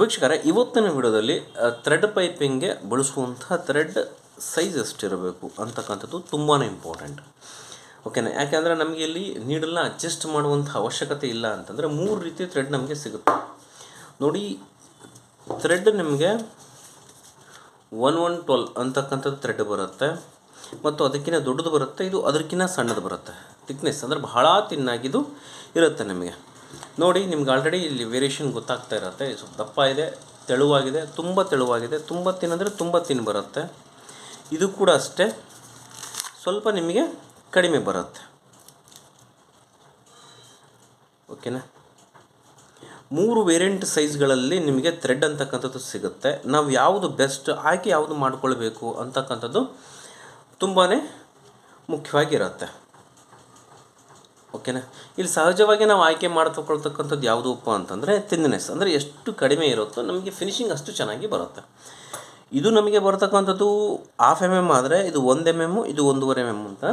ವೀಕ್ಷಕರೇ, ಇವತ್ತಿನ ವಿಡಿಯೋದಲ್ಲಿ ಥ್ರೆಡ್ ಪೈಪಿಂಗ್ಗೆ ಬಳಸುವಂಥ ಥ್ರೆಡ್ ಸೈಜ್ ಎಷ್ಟಿರಬೇಕು ಅಂತಕ್ಕಂಥದ್ದು ತುಂಬಾ ಇಂಪಾರ್ಟೆಂಟ್ ಓಕೆನಾ ಯಾಕೆಂದರೆ ನಮಗೆ ಇಲ್ಲಿ ನೀಡಲ್ಲ ಅಡ್ಜಸ್ಟ್ ಮಾಡುವಂಥ ಅವಶ್ಯಕತೆ ಇಲ್ಲ ಅಂತಂದರೆ ಮೂರು ರೀತಿ ಥ್ರೆಡ್ ನಮಗೆ ಸಿಗುತ್ತೆ. ನೋಡಿ ಥ್ರೆಡ್ ನಿಮಗೆ ಒನ್ ಒನ್ ಟ್ವೆಲ್ ಅಂತಕ್ಕಂಥದ್ದು ಥ್ರೆಡ್ ಬರುತ್ತೆ, ಮತ್ತು ಅದಕ್ಕಿಂತ ದೊಡ್ಡದು ಬರುತ್ತೆ, ಇದು ಅದಕ್ಕಿಂತ ಸಣ್ಣದು ಬರುತ್ತೆ. ಥಿಕ್ನೆಸ್ ಅಂದರೆ ಬಹಳ ತಿನ್ನಾಗಿದ್ದು ಇರುತ್ತೆ ನಿಮಗೆ. ನೋಡಿ, ನಿಮ್ಗೆ ಆಲ್ರೆಡಿ ಇಲ್ಲಿ ವೇರಿಯೇಷನ್ ಗೊತ್ತಾಗ್ತಾ ಇರುತ್ತೆ. ಸ್ವಲ್ಪ ದಪ್ಪ ಇದೆ, ತೆಳುವಾಗಿದೆ, ತುಂಬ ತೆಳುವಾಗಿದೆ. ತುಂಬ ತಿನ್ನಂದರೆ ತುಂಬ ತಿನ್ ಬರುತ್ತೆ. ಇದು ಕೂಡ ಅಷ್ಟೇ, ಸ್ವಲ್ಪ ನಿಮಗೆ ಕಡಿಮೆ ಬರುತ್ತೆ. ಓಕೆನಾ ಮೂರು ವೇರಿಯಂಟ್ ಸೈಜ್ಗಳಲ್ಲಿ ನಿಮಗೆ ಥ್ರೆಡ್ ಅಂತಕ್ಕಂಥದ್ದು ಸಿಗುತ್ತೆ. ನಾವು ಯಾವುದು ಬೆಸ್ಟ್ ಆಯ್ಕೆ ಯಾವುದು ಮಾಡಿಕೊಳ್ಬೇಕು ಅಂತಕ್ಕಂಥದ್ದು ತುಂಬಾ ಮುಖ್ಯವಾಗಿರುತ್ತೆ. ಓಕೆನಾ? ಇಲ್ಲಿ ಸಹಜವಾಗಿ ನಾವು ಆಯ್ಕೆ ಮಾಡ್ತಕೊಳ್ತಕ್ಕಂಥದ್ದು ಉಪ್ಪು ಅಂತಂದರೆ ತಿನ್ನೆಸ್ ಅಂದರೆ ಎಷ್ಟು ಕಡಿಮೆ ಇರುತ್ತೋ ನಮಗೆ ಫಿನಿಶಿಂಗ್ ಅಷ್ಟು ಚೆನ್ನಾಗಿ ಬರುತ್ತೆ. ಇದು ನಮಗೆ ಬರ್ತಕ್ಕಂಥದ್ದು ಹಾಫ್ ಎಂ ಎಂ ಆದರೆ ಇದು ಒಂದು ಎಂ ಎಮ್ಮು ಇದು ಒಂದೂವರೆ ಎಂ ಎಂ ಅಂತ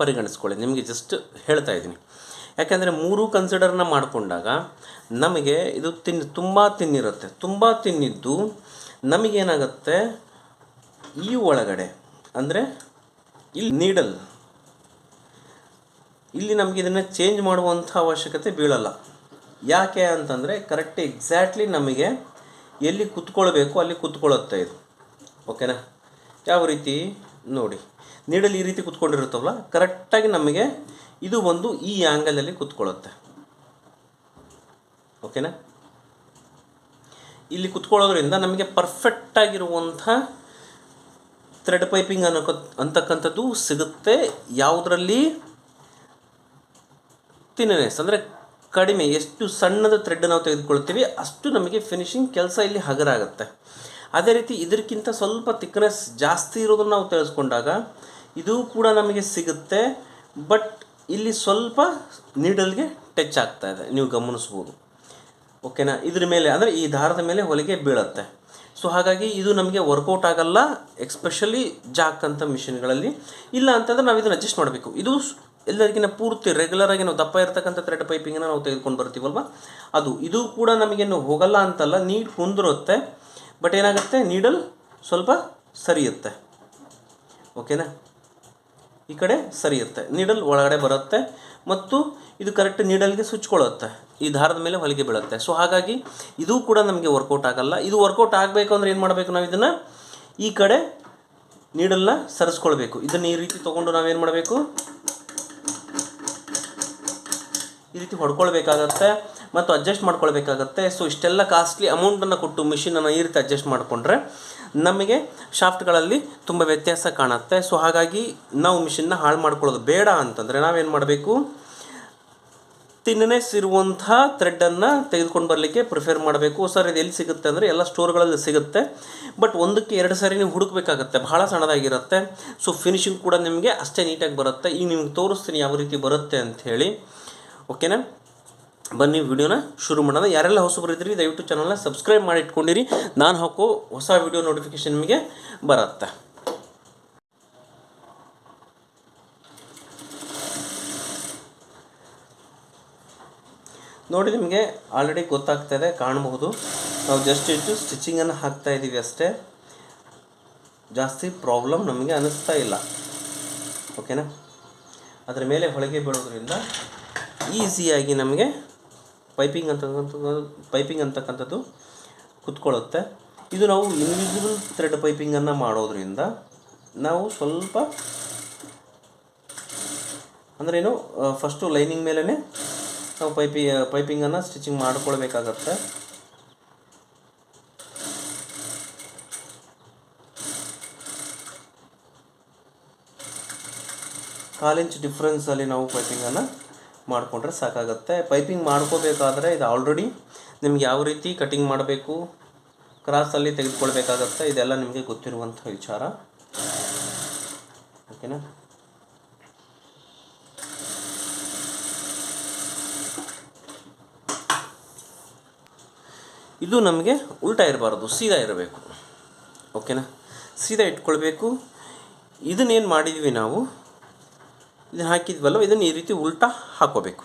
ಪರಿಗಣಿಸ್ಕೊಳ್ಳಿ. ನಿಮಗೆ ಜಸ್ಟ್ ಹೇಳ್ತಾ ಇದ್ದೀನಿ. ಯಾಕೆಂದರೆ ಮೂರು ಕನ್ಸಿಡರ್ನ ಮಾಡಿಕೊಂಡಾಗ ನಮಗೆ ಇದು ತಿನ್, ತುಂಬ ತಿನ್ನಿರುತ್ತೆ. ತುಂಬ ತಿನ್ನಿದ್ದು ನಮಗೇನಾಗುತ್ತೆ? ಈ ಒಳಗಡೆ, ಅಂದರೆ ಇಲ್ಲಿ ನೀಡಲ್ ಇಲ್ಲಿ ನಮಗೆ ಇದನ್ನು ಚೇಂಜ್ ಮಾಡುವಂಥ ಅವಶ್ಯಕತೆ ಬೀಳಲ್ಲ. ಯಾಕೆ ಅಂತಂದರೆ ಕರೆಕ್ಟ್ ಎಕ್ಸಾಕ್ಟ್ಲಿ ನಮಗೆ ಎಲ್ಲಿ ಕುತ್ಕೊಳ್ಬೇಕು ಅಲ್ಲಿ ಕುತ್ಕೊಳ್ಳುತ್ತೆ ಇದು. ಓಕೆನಾ ಯಾವ ರೀತಿ? ನೋಡಿ. ನೀಡಲ್ಲಿ ಈ ರೀತಿ ಕುತ್ಕೊಂಡಿರುತ್ತವಲ್ಲ ಕರೆಕ್ಟಾಗಿ ನಮಗೆ ಇದು ಒಂದು ಈ ಆ್ಯಂಗಲಲ್ಲಿ ಕುತ್ಕೊಳ್ಳುತ್ತೆ ಓಕೆನಾ ಇಲ್ಲಿ ಕುತ್ಕೊಳ್ಳೋದ್ರಿಂದ ನಮಗೆ ಪರ್ಫೆಕ್ಟಾಗಿರುವಂಥ ಥ್ರೆಡ್ ಪೈಪಿಂಗ್ ಅನ್ನೋ ಅಂತಕ್ಕಂಥದ್ದು ಸಿಗುತ್ತೆ. ಯಾವುದರಲ್ಲಿ? ತಿನ್ನನೆಸ್ ಅಂದರೆ ಕಡಿಮೆ, ಎಷ್ಟು ಸಣ್ಣದ ಥ್ರೆಡ್ ನಾವು ತೆಗೆದುಕೊಳ್ತೀವಿ, ಅಷ್ಟು ನಮಗೆ ಫಿನಿಶಿಂಗ್ ಕೆಲಸ ಇಲ್ಲಿ ಹಗರಾಗುತ್ತೆ. ಅದೇ ರೀತಿ ಇದಕ್ಕಿಂತ ಸ್ವಲ್ಪ ತಿಕ್ನೆಸ್ ಜಾಸ್ತಿ ಇರೋದನ್ನು ನಾವು ತಿಳಿಸ್ಕೊಂಡಾಗ ಇದು ಕೂಡ ನಮಗೆ ಸಿಗುತ್ತೆ ಬಟ್ ಇಲ್ಲಿ ಸ್ವಲ್ಪ ನೀಡಲ್ಗೆ ಟಚ್ ಆಗ್ತಾ ಇದೆ, ನೀವು ಗಮನಿಸ್ಬೋದು. ಓಕೆನಾ ಇದ್ರ ಮೇಲೆ, ಅಂದರೆ ಈ ದಾರದ ಮೇಲೆ ಹೊಲಿಗೆ ಬೀಳುತ್ತೆ. ಸೊ ಹಾಗಾಗಿ ಇದು ನಮಗೆ ವರ್ಕೌಟ್ ಆಗಲ್ಲ ಎಕ್ಸ್ಪೆಷಲಿ ಜಾಕ್ ಅಂತ ಮಿಷಿನ್ಗಳಲ್ಲಿ ಇಲ್ಲ ಅಂತಂದರೆ ನಾವು ಇದನ್ನು ಅಡ್ಜಸ್ಟ್ ಮಾಡಬೇಕು. ಇದು ಎಲ್ಲರಿಗಿನ ಪೂರ್ತಿ ರೆಗ್ಯುಲರ್ ಆಗಿ ನಾವು ದಪ್ಪ ಇರತಕ್ಕಂಥ ಥ್ರೆಡ್ ಪೈಪಿಂಗನ್ನು ನಾವು ತೆಗೆದುಕೊಂಡು ಬರ್ತೀವಲ್ವ? ಅದು ಇದು ಕೂಡ ನಮಗೇನು ಹೋಗಲ್ಲ ಅಂತಲ್ಲ ನೀಡ್ ಕುಂದಿರುತ್ತೆ ಬಟ್ ಏನಾಗುತ್ತೆ? ನೀಡಲ್ ಸ್ವಲ್ಪ ಸರಿಯುತ್ತೆ. ಓಕೆನಾ ಈ ಕಡೆ ಸರಿಯುತ್ತೆ. ನೀಡಲ್ ಒಳಗಡೆ ಬರುತ್ತೆ ಮತ್ತು ಇದು ಕರೆಕ್ಟ್ ನೀಡಲ್ಗೆ ಸುಚ್ಕೊಳ್ಳುತ್ತೆ. ಈ ದಾರದ ಮೇಲೆ ಹೊಲಿಗೆ ಬೀಳುತ್ತೆ. ಸೊ ಹಾಗಾಗಿ ಇದು ಕೂಡ ನಮಗೆ ವರ್ಕೌಟ್ ಆಗಲ್ಲ. ಇದು ವರ್ಕೌಟ್ ಆಗಬೇಕು ಅಂದರೆ ಏನು ಮಾಡಬೇಕು ನಾವು ಇದನ್ನು? ಈ ಕಡೆ ನೀಡಲ್ನ ಸರಿಸ್ಕೊಳ್ಬೇಕು. ಇದನ್ನು ಈ ರೀತಿ ತೊಗೊಂಡು ನಾವೇನು ಮಾಡಬೇಕು? ಈ ರೀತಿ ಹೊಡ್ಕೊಳ್ಬೇಕಾಗತ್ತೆ ಮತ್ತು ಅಡ್ಜಸ್ಟ್ ಮಾಡ್ಕೊಳ್ಬೇಕಾಗತ್ತೆ. ಸೊ ಇಷ್ಟೆಲ್ಲ ಕಾಸ್ಟ್ಲಿ ಅಮೌಂಟನ್ನು ಕೊಟ್ಟು ಮಿಷಿನನ್ನು ಈ ರೀತಿ ಅಡ್ಜಸ್ಟ್ ಮಾಡಿಕೊಂಡ್ರೆ ನಮಗೆ ಶಾಫ್ಟ್ಗಳಲ್ಲಿ ತುಂಬ ವ್ಯತ್ಯಾಸ ಕಾಣುತ್ತೆ. ಸೊ ಹಾಗಾಗಿ ನಾವು ಮಿಷಿನ್ನ ಹಾಳು ಮಾಡ್ಕೊಳ್ಳೋದು ಬೇಡ ಅಂತಂದರೆ ನಾವೇನು ಮಾಡಬೇಕು? ತಿನ್ನೆಸ್ ಇರುವಂಥ ಥ್ರೆಡ್ಡನ್ನು ತೆಗೆದುಕೊಂಡು ಬರಲಿಕ್ಕೆ ಪ್ರಿಫೇರ್ ಮಾಡಬೇಕು. ಸರ್, ಇದು ಎಲ್ಲಿ ಸಿಗುತ್ತೆ ಅಂದರೆ ಎಲ್ಲ ಸ್ಟೋರ್ಗಳಲ್ಲಿ ಸಿಗುತ್ತೆ. ಬಟ್ ಒಂದಕ್ಕೆ ಎರಡು ಸಾರಿ ನೀವು ಹುಡುಕಬೇಕಾಗತ್ತೆ. ಬಹಳ ಸಣ್ಣದಾಗಿರುತ್ತೆ. ಸೊ ಫಿನಿಶಿಂಗ್ ಕೂಡ ನಿಮಗೆ ಅಷ್ಟೇ ನೀಟಾಗಿ ಬರುತ್ತೆ. ಈಗ ನಿಮ್ಗೆ ತೋರಿಸ್ತೀನಿ ಯಾವ ರೀತಿ ಬರುತ್ತೆ ಅಂತ ಹೇಳಿ. ಓಕೆನಾ? ಬನ್ನಿ ವಿಡಿಯೋನ ಶುರು ಮಾಡೋಣ. ಯಾರೆಲ್ಲ ಹೊಸಬರು ಇದ್ರಿ ದಯವಿಟ್ಟು ಚಾನಲ್ನ ಸಬ್ಸ್ಕ್ರೈಬ್ ಮಾಡಿ ಇಟ್ಕೊಂಡಿರಿ. ನಾನು ಹಾಕೋ ಹೊಸ ವಿಡಿಯೋ ನೋಟಿಫಿಕೇಶನ್ ನಿಮಗೆ ಬರುತ್ತೆ. ನೋಡಿ, ನಿಮಗೆ ಆಲ್ರೆಡಿ ಗೊತ್ತಾಗ್ತಾ ಇದೆ, ಕಾಣಬಹುದು. ನಾವು ಜಸ್ಟ್ ಇಟ್ಟು ಸ್ಟಿಚಿಂಗನ್ನು ಹಾಕ್ತಾ ಇದ್ದೀವಿ ಅಷ್ಟೇ. ಜಾಸ್ತಿ ಪ್ರಾಬ್ಲಮ್ ನಮಗೆ ಅನ್ನಿಸ್ತಾ ಇಲ್ಲ. ಓಕೆನಾ? ಅದರ ಮೇಲೆ ಹೊಳಗೆ ಬೀಳೋದ್ರಿಂದ ಈಸಿಯಾಗಿ ನಮಗೆ ಪೈಪಿಂಗ್ ಅಂತಕ್ಕಂಥದ್ದು ಪೈಪಿಂಗ್ ಅಂತಕ್ಕಂಥದ್ದು ಕುತ್ಕೊಳ್ಳುತ್ತೆ. ಇದು ನಾವು ಇನ್ವಿಸಿಬಲ್ ಥ್ರೆಡ್ ಪೈಪಿಂಗನ್ನು ಮಾಡೋದ್ರಿಂದ ನಾವು ಸ್ವಲ್ಪ ಅಂದ್ರೇನು ಫಸ್ಟು ಲೈನಿಂಗ್ ಮೇಲೇ ನಾವು ಪೈಪಿ ಪೈಪಿಂಗನ್ನು ಸ್ಟಿಚಿಂಗ್ ಮಾಡ್ಕೊಳ್ಬೇಕಾಗತ್ತೆ. ಕಾಲಿಂಚ್ ಡಿಫ್ರೆನ್ಸಲ್ಲಿ ನಾವು ಪೈಪಿಂಗನ್ನು ಮಾಡಿಕೊಂಡ್ರೆ ಸಾಕಾಗುತ್ತೆ. ಪೈಪಿಂಗ್ ಮಾಡ್ಕೋಬೇಕಾದ್ರೆ ಇದು ಆಲ್ರೆಡಿ ನಿಮ್ಗೆ ಯಾವ ರೀತಿ ಕಟಿಂಗ್ ಮಾಡಬೇಕು ಕ್ರಾಸಲ್ಲಿ ತೆಗೆದುಕೊಳ್ಬೇಕಾಗತ್ತೆ, ಇದೆಲ್ಲ ನಿಮಗೆ ಗೊತ್ತಿರುವಂಥ ವಿಚಾರ. ಓಕೆನಾ ಇದು ನಮಗೆ ಉಲ್ಟಾ ಇರಬಾರ್ದು, ಸೀದಾ ಇರಬೇಕು. ಓಕೆನಾ ಸೀದಾ ಇಟ್ಕೊಳ್ಬೇಕು. ಇದನ್ನೇನು ಮಾಡಿದ್ವಿ ನಾವು? ಇದನ್ನು ಹಾಕಿದ್ವಲ್ಲ, ಇದನ್ನು ಈ ರೀತಿ ಉಲ್ಟಾ ಹಾಕೋಬೇಕು.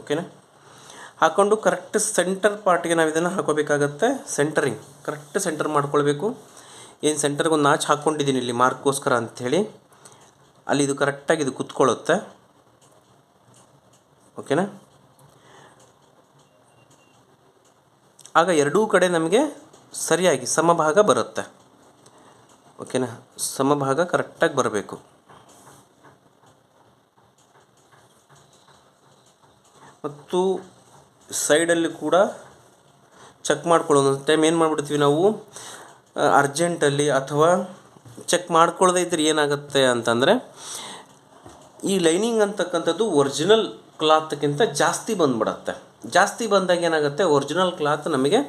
ಓಕೆನಾ ಹಾಕ್ಕೊಂಡು ಕರೆಕ್ಟ್ ಸೆಂಟರ್ ಪಾರ್ಟಿಗೆ ನಾವು ಇದನ್ನು ಹಾಕೋಬೇಕಾಗತ್ತೆ. ಸೆಂಟರಿಂಗ್ ಕರೆಕ್ಟ್ ಸೆಂಟರ್ ಮಾಡ್ಕೊಳ್ಬೇಕು. ಏನು ಸೆಂಟರ್ಗೆ ಒಂದು ನಾಚ್ ಹಾಕ್ಕೊಂಡಿದ್ದೀನಿ ಇಲ್ಲಿ ಮಾರ್ಕ್ಗೋಸ್ಕರ ಅಂಥೇಳಿ ಅಲ್ಲಿ ಇದು ಕರೆಕ್ಟಾಗಿ ಇದು ಕುತ್ಕೊಳ್ಳುತ್ತೆ. ಓಕೆನಾ ಆಗ ಎರಡೂ ಕಡೆ ನಮಗೆ ಸರಿಯಾಗಿ ಸಮಭಾಗ ಬರುತ್ತೆ. ಓಕೆನಾ ಸಮಭಾಗ ಕರೆಕ್ಟಾಗಿ ಬರಬೇಕು. ಮತ್ತು ಸೈಡಲ್ಲಿ ಕೂಡ ಚೆಕ್ ಮಾಡ್ಕೊಳ್ಳೋದು ಟೈಮ್ ಏನು ಮಾಡಿಬಿಡ್ತೀವಿ ನಾವು? ಅರ್ಜೆಂಟಲ್ಲಿ ಅಥವಾ ಚೆಕ್ ಮಾಡ್ಕೊಳ್ಳದೆ ಇದ್ದರೆ ಏನಾಗುತ್ತೆ ಅಂತಂದರೆ, ಈ ಲೈನಿಂಗ್ ಅಂತಕ್ಕಂಥದ್ದು ಒರಿಜಿನಲ್ ಕ್ಲಾತ್ಗಿಂತ ಜಾಸ್ತಿ ಬಂದ್ಬಿಡತ್ತೆ. ಜಾಸ್ತಿ ಬಂದಾಗ ಏನಾಗುತ್ತೆ? ಒರಿಜಿನಲ್ ಕ್ಲಾತ್ ನಮಗೆ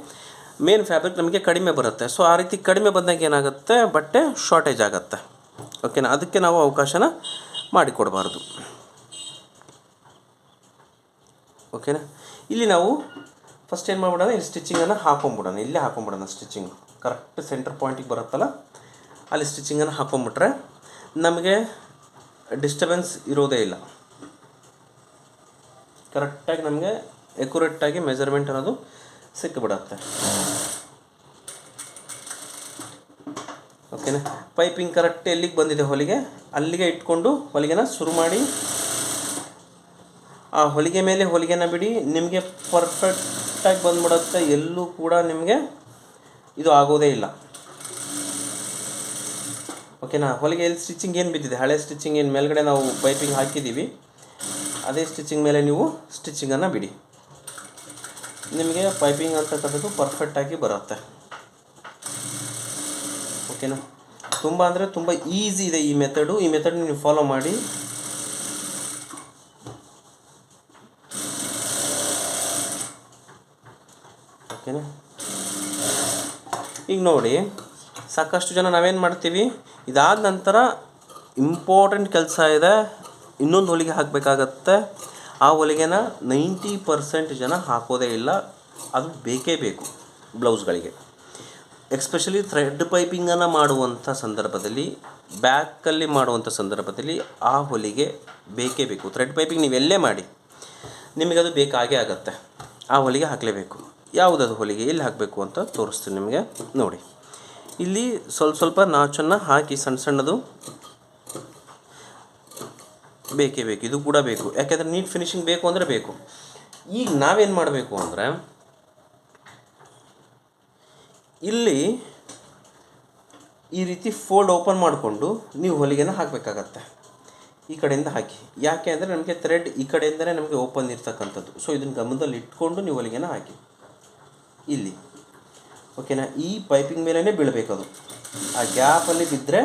ಮೇನ್ ಫ್ಯಾಬ್ರಿಕ್ ನಮಗೆ ಕಡಿಮೆ ಬರುತ್ತೆ. ಸೊ ಆ ರೀತಿ ಕಡಿಮೆ ಬಂದಾಗ ಏನಾಗುತ್ತೆ? ಬಟ್ಟೆ ಶಾರ್ಟೇಜ್ ಆಗುತ್ತೆ. ಓಕೆನಾ ಅದಕ್ಕೆ ನಾವು ಅವಕಾಶನ ಮಾಡಿಕೊಡಬಾರ್ದು. ಓಕೆನಾ ಇಲ್ಲಿ ನಾವು ಫಸ್ಟ್ ಏನು ಮಾಡ್ಬಿಡೋಣ? ಇಲ್ಲಿ ಸ್ಟಿಚಿಂಗನ್ನು ಹಾಕೊಂಬಿಡೋಣ. ಇಲ್ಲೇ ಹಾಕೊಂಬಿಡೋಣ ಸ್ಟಿಚಿಂಗ್ ಕರೆಕ್ಟ್ ಸೆಂಟರ್ ಪಾಯಿಂಟಿಗೆ ಬರುತ್ತಲ್ಲ? ಅಲ್ಲಿ ಸ್ಟಿಚಿಂಗನ್ನು ಹಾಕೊಂಬಿಟ್ರೆ ನಮಗೆ ಡಿಸ್ಟರ್ಬೆನ್ಸ್ ಇರೋದೇ ಇಲ್ಲ. ಕರೆಕ್ಟಾಗಿ ನಮಗೆ ಎಕ್ಯುರೇಟಾಗಿ ಮೆಜರ್ಮೆಂಟ್ ಅನ್ನೋದು ಸಿಕ್ಕಿಬಿಡತ್ತೆ. ಓಕೆನಾ ಪೈಪಿಂಗ್ ಕರೆಕ್ಟ್ ಎಲ್ಲಿಗೆ ಬಂದಿದೆ ಹೊಲಿಗೆ? ಅಲ್ಲಿಗೆ ಇಟ್ಕೊಂಡು ಹೊಲಿಗೆನ ಶುರು ಮಾಡಿ ಆ ಹೊಲಿಗೆ ಮೇಲೆ ಹೊಲಿಗೆನ ಬಿಡಿ, ನಿಮಗೆ ಪರ್ಫೆಕ್ಟಾಗಿ ಬಂದ್ಬಿಡುತ್ತೆ, ಎಲ್ಲೂ ಕೂಡ ನಿಮಗೆ ಇದು ಆಗೋದೇ ಇಲ್ಲ. ಓಕೆನಾ ಹೊಲಿಗೆ ಎಲ್ಲಿ ಸ್ಟಿಚಿಂಗ್ ಏನು ಬಿದ್ದಿದೆ? ಹಳೆ ಸ್ಟಿಚಿಂಗ್ ಏನು, ಮೇಲ್ಗಡೆ ನಾವು ಪೈಪಿಂಗ್ ಹಾಕಿದ್ದೀವಿ. ಅದೇ ಸ್ಟಿಚಿಂಗ್ ಮೇಲೆ ನೀವು ಸ್ಟಿಚಿಂಗನ್ನು ಬಿಡಿ. ನಿಮಗೆ ಪೈಪಿಂಗ್ ಅಂತಕ್ಕಂಥದ್ದು ಪರ್ಫೆಕ್ಟಾಗಿ ಬರುತ್ತೆ. ಓಕೆನಾ ತುಂಬ ಅಂದರೆ ತುಂಬ ಈಸಿ ಇದೆ ಈ ಮೆಥಡು ಈ ಮೆಥಡ್ ನೀವು ಫಾಲೋ ಮಾಡಿ. ಓಕೆನಾ ಈಗ ನೋಡಿ, ಸಾಕಷ್ಟು ಜನ ನಾವೇನು ಮಾಡ್ತೀವಿ? ಇದಾದ ನಂತರ ಇಂಪಾರ್ಟೆಂಟ್ ಕೆಲಸ ಇದೆ. ಇನ್ನೊಂದು ಹೊಲಿಗೆ ಹಾಕಬೇಕಾಗತ್ತೆ. ಆ ಹೊಲಿಗೆನ ನೈಂಟಿ ಪರ್ಸೆಂಟ್ ಜನ ಹಾಕೋದೇ ಇಲ್ಲ. ಅದು ಬೇಕೇ ಬೇಕು ಬ್ಲೌಸ್ಗಳಿಗೆ. ಎಕ್ಸ್ಪೆಷಲಿ ಥ್ರೆಡ್ ಪೈಪಿಂಗನ್ನು ಮಾಡುವಂಥ ಸಂದರ್ಭದಲ್ಲಿ, ಬ್ಯಾಕಲ್ಲಿ ಮಾಡುವಂಥ ಸಂದರ್ಭದಲ್ಲಿ ಆ ಹೊಲಿಗೆ ಬೇಕೇ ಬೇಕು. ಥ್ರೆಡ್ ಪೈಪಿಂಗ್ ನೀವೆಲ್ಲೇ ಮಾಡಿ, ನಿಮಗದು ಬೇಕಾಗೇ ಆಗುತ್ತೆ. ಆ ಹೊಲಿಗೆ ಹಾಕಲೇಬೇಕು. ಯಾವುದದು ಹೊಲಿಗೆ ಎಲ್ಲಿ ಹಾಕಬೇಕು ಅಂತ ತೋರಿಸ್ತೀನಿ ನಿಮಗೆ. ನೋಡಿ, ಇಲ್ಲಿ ಸ್ವಲ್ಪ ಸ್ವಲ್ಪ ನಾಚನ್ನು ಹಾಕಿ ಸಣ್ಣ ಸಣ್ಣದು ಬೇಕೇ ಬೇಕು, ಇದು ಕೂಡ ಬೇಕು. ಯಾಕೆಂದರೆ ನೀಟ್ ಫಿನಿಶಿಂಗ್ ಬೇಕು ಅಂದರೆ ಬೇಕು. ಈಗ ನಾವೇನು ಮಾಡಬೇಕು ಅಂದರೆ, ಇಲ್ಲಿ ಈ ರೀತಿ ಫೋಲ್ಡ್ ಓಪನ್ ಮಾಡಿಕೊಂಡು ನೀವು ಹೊಲಿಗೆನ ಹಾಕಬೇಕಾಗತ್ತೆ. ಈ ಕಡೆಯಿಂದ ಹಾಕಿ. ಯಾಕೆ ಅಂದರೆ ನಮಗೆ ಥ್ರೆಡ್ ಈ ಕಡೆಯಿಂದಲೇ ನಮಗೆ ಓಪನ್ ಇರ್ತಕ್ಕಂಥದ್ದು. ಸೊ ಇದನ್ನು ಗಮನದಲ್ಲಿ ಇಟ್ಕೊಂಡು ನೀವು ಹೊಲಿಗೆನ ಹಾಕಿ. ಇಲ್ಲಿ. ಓಕೆನಾ ಈ ಪೈಪಿಂಗ್ ಮೇಲೇ ಬೀಳಬೇಕದು ಆ ಗ್ಯಾಪಲ್ಲಿ ಬಿದ್ದರೆ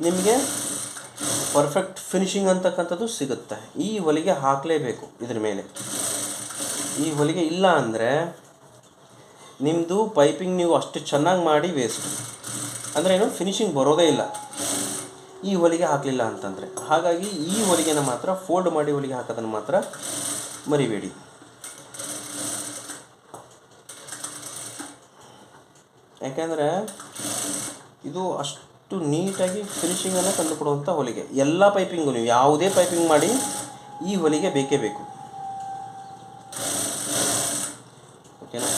ನಿಮಗೆ ಪರ್ಫೆಕ್ಟ್ ಫಿನಿಶಿಂಗ್ ಅಂತಕ್ಕಂಥದ್ದು ಸಿಗುತ್ತೆ. ಈ ಹೊಲಿಗೆ ಹಾಕಲೇಬೇಕು ಇದ್ರ ಮೇಲೆ. ಈ ಹೊಲಿಗೆ ಇಲ್ಲ ಅಂದರೆ ನಿಮ್ಮದು ಪೈಪಿಂಗ್ ನೀವು ಅಷ್ಟು ಚೆನ್ನಾಗಿ ಮಾಡಿ ವೇಸ್ಟ್ ಅಂದರೆ ಏನು ಫಿನಿಶಿಂಗ್ ಬರೋದೇ ಇಲ್ಲ. ಈ ಹೊಲಿಗೆ ಹಾಕಲಿಲ್ಲ ಅಂತಂದರೆ. ಹಾಗಾಗಿ ಈ ಹೊಲಿಗೆನ ಮಾತ್ರ ಫೋಲ್ಡ್ ಮಾಡಿ ಹೊಲಿಗೆ ಹಾಕೋದನ್ನು ಮಾತ್ರ ಮರಿಬೇಡಿ. ಯಾಕೆಂದರೆ ಇದು ಅಷ್ಟು ನೀಟಾಗಿ ಫಿನಿಶಿಂಗನ್ನು ತಂದುಕೊಡುವಂಥ ಹೊಲಿಗೆ. ಎಲ್ಲ ಪೈಪಿಂಗು ನೀವು ಯಾವುದೇ ಪೈಪಿಂಗ್ ಮಾಡಿ ಈ ಹೊಲಿಗೆ ಬೇಕೇ ಬೇಕು. ಓಕೆನಾ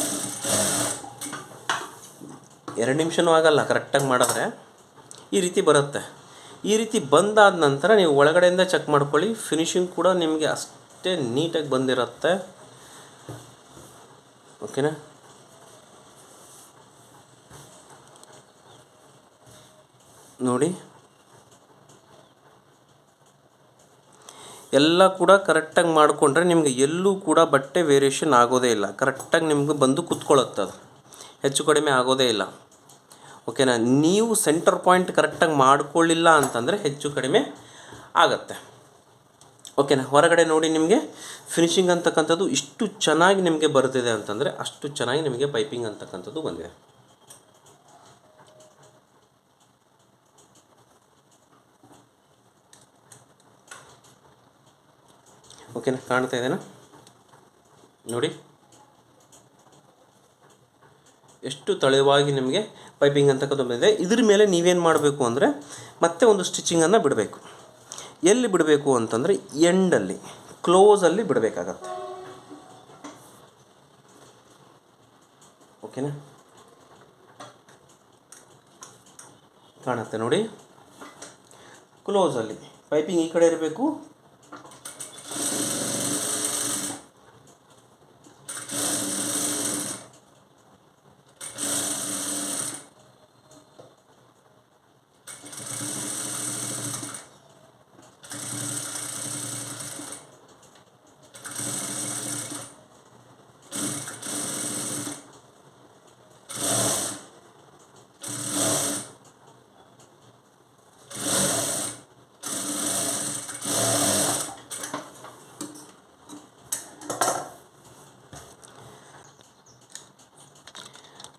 ಎರಡು ನಿಮಿಷನೂ ಆಗಲ್ಲ ಕರೆಕ್ಟಾಗಿ ಮಾಡಿದ್ರೆ ಈ ರೀತಿ ಬರುತ್ತೆ. ಈ ರೀತಿ ಬಂದಾದ ನಂತರ ನೀವು ಒಳಗಡೆಯಿಂದ ಚೆಕ್ ಮಾಡ್ಕೊಳ್ಳಿ ಫಿನಿಶಿಂಗ್ ಕೂಡ ನಿಮಗೆ ಅಷ್ಟೇ ನೀಟಾಗಿ ಬಂದಿರುತ್ತೆ. ಓಕೆನಾ ನೋಡಿ. ಎಲ್ಲ ಕೂಡ ಕರೆಕ್ಟಾಗಿ ಮಾಡಿಕೊಂಡ್ರೆ ನಿಮಗೆ ಎಲ್ಲೂ ಕೂಡ ಬಟ್ಟೆ ವೇರಿಯೇಷನ್ ಆಗೋದೇ ಇಲ್ಲ. ಕರೆಕ್ಟಾಗಿ ನಿಮಗೆ ಬಂದು ಅದು. ಹೆಚ್ಚು ಕಡಿಮೆ ಆಗೋದೇ ಇಲ್ಲ. ಓಕೆನಾ ನೀವು ಸೆಂಟರ್ ಪಾಯಿಂಟ್ ಕರೆಕ್ಟಾಗಿ ಮಾಡಿಕೊಳ್ಳಿಲ್ಲ ಅಂತಂದರೆ ಹೆಚ್ಚು ಕಡಿಮೆ ಆಗತ್ತೆ. ಓಕೆನಾ ಹೊರಗಡೆ ನೋಡಿ ನಿಮಗೆ ಫಿನಿಶಿಂಗ್ ಅಂತಕ್ಕಂಥದ್ದು ಇಷ್ಟು ಚೆನ್ನಾಗಿ ನಿಮಗೆ ಬರ್ತಿದೆ ಅಂತಂದರೆ ಅಷ್ಟು ಚೆನ್ನಾಗಿ ನಿಮಗೆ ಪೈಪಿಂಗ್ ಅಂತಕ್ಕಂಥದ್ದು ಬಂದಿದೆ. ಓಕೆನಾ ಕಾಣ್ತಾ ಇದೆನಾ ನೋಡಿ. ಎಷ್ಟು ತಳವಾಗಿ ನಿಮಗೆ ಪೈಪಿಂಗ್ ಅಂತಕ್ಕಂಥ ಬಂದಿದೆ. ಇದ್ರ ಮೇಲೆ ನೀವೇನು ಮಾಡಬೇಕು ಅಂದರೆ ಮತ್ತೆ ಒಂದು ಸ್ಟಿಚಿಂಗನ್ನು ಬಿಡಬೇಕು. ಎಲ್ಲಿ ಬಿಡಬೇಕು ಅಂತಂದರೆ ಎಂಡಲ್ಲಿ ಕ್ಲೋಸಲ್ಲಿ ಬಿಡಬೇಕಾಗತ್ತೆ. ಓಕೆನಾ ಕಾಣುತ್ತೆ ನೋಡಿ. ಕ್ಲೋಸಲ್ಲಿ ಪೈಪಿಂಗ್ ಈ ಕಡೆ ಇರಬೇಕು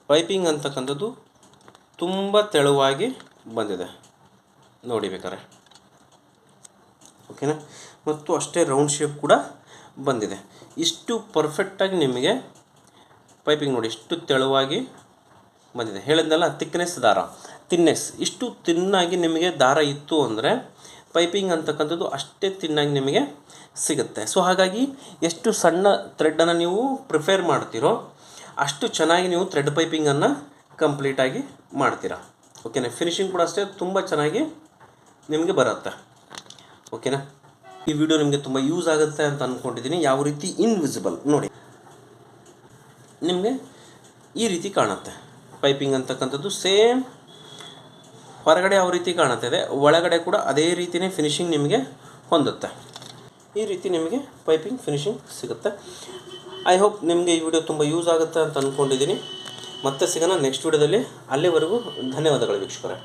ಪೈಪಿಂಗ್ ಅಂತಕ್ಕಂಥದ್ದು ತುಂಬ ತೆಳುವಾಗಿ ಬಂದಿದೆ. ನೋಡಿ ಬೇಕಾರೆ ಓಕೆನಾ? ಮತ್ತು ಅಷ್ಟೇ ರೌಂಡ್ ಶೇಪ್ ಕೂಡ ಬಂದಿದೆ. ಇಷ್ಟು ಪರ್ಫೆಕ್ಟಾಗಿ ನಿಮಗೆ ಪೈಪಿಂಗ್ ನೋಡಿ, ಇಷ್ಟು ತೆಳುವಾಗಿ ಬಂದಿದೆ. ಹೇಳಿದ್ನಲ್ಲ ತಿಕ್ನೆಸ್ ದಾರ. ತಿನ್ನೆಸ್ ಇಷ್ಟು ತಿನ್ನಾಗಿ ನಿಮಗೆ ದಾರ ಇತ್ತು ಅಂದರೆ ಪೈಪಿಂಗ್ ಅಂತಕ್ಕಂಥದ್ದು ಅಷ್ಟೇ ತಿನ್ನಾಗಿ ನಿಮಗೆ ಸಿಗುತ್ತೆ. ಸೊ ಹಾಗಾಗಿ ಎಷ್ಟು ಸಣ್ಣ ಥ್ರೆಡ್ಡನ್ನು ನೀವು ಪ್ರಿಫೇರ್ ಮಾಡ್ತೀರೋ ಅಷ್ಟು ಚೆನ್ನಾಗಿ ನೀವು ಥ್ರೆಡ್ ಪೈಪಿಂಗನ್ನು ಕಂಪ್ಲೀಟಾಗಿ ಮಾಡ್ತೀರಾ. ಓಕೆನಾ ಫಿನಿಶಿಂಗ್ ಕೂಡ ಅಷ್ಟೇ, ತುಂಬ ಚೆನ್ನಾಗಿ ನಿಮಗೆ ಬರುತ್ತೆ. ಓಕೆನಾ ಈ ವಿಡಿಯೋ ನಿಮಗೆ ತುಂಬ ಯೂಸ್ ಆಗುತ್ತೆ ಅಂತ ಅಂದ್ಕೊಂಡಿದ್ದೀನಿ ಯಾವ ರೀತಿ ಇನ್ವಿಸಿಬಲ್ ನೋಡಿ. ನಿಮಗೆ ಈ ರೀತಿ ಕಾಣುತ್ತೆ. ಪೈಪಿಂಗ್ ಅಂತಕ್ಕಂಥದ್ದು ಸೇಮ್ ಹೊರಗಡೆ ಯಾವ ರೀತಿ ಕಾಣುತ್ತದೆ ಒಳಗಡೆ ಕೂಡ ಅದೇ ರೀತಿಯೇ ಫಿನಿಶಿಂಗ್ ನಿಮಗೆ ಹೊಂದುತ್ತೆ. ಈ ರೀತಿ ನಿಮಗೆ ಪೈಪಿಂಗ್ ಫಿನಿಶಿಂಗ್ ಸಿಗುತ್ತೆ. ಐ ಹೋಪ್ ನಿಮಗೆ ಈ ವಿಡಿಯೋ ತುಂಬ ಯೂಸ್ ಆಗುತ್ತೆ ಅಂತ ಅಂದ್ಕೊಂಡಿದ್ದೀನಿ ಮತ್ತೆ ಸಿಗೋಣ ನೆಕ್ಸ್ಟ್ ವಿಡಿಯೋದಲ್ಲಿ ಅಲ್ಲಿವರೆಗೂ ಧನ್ಯವಾದಗಳು ವೀಕ್ಷಕರೇ.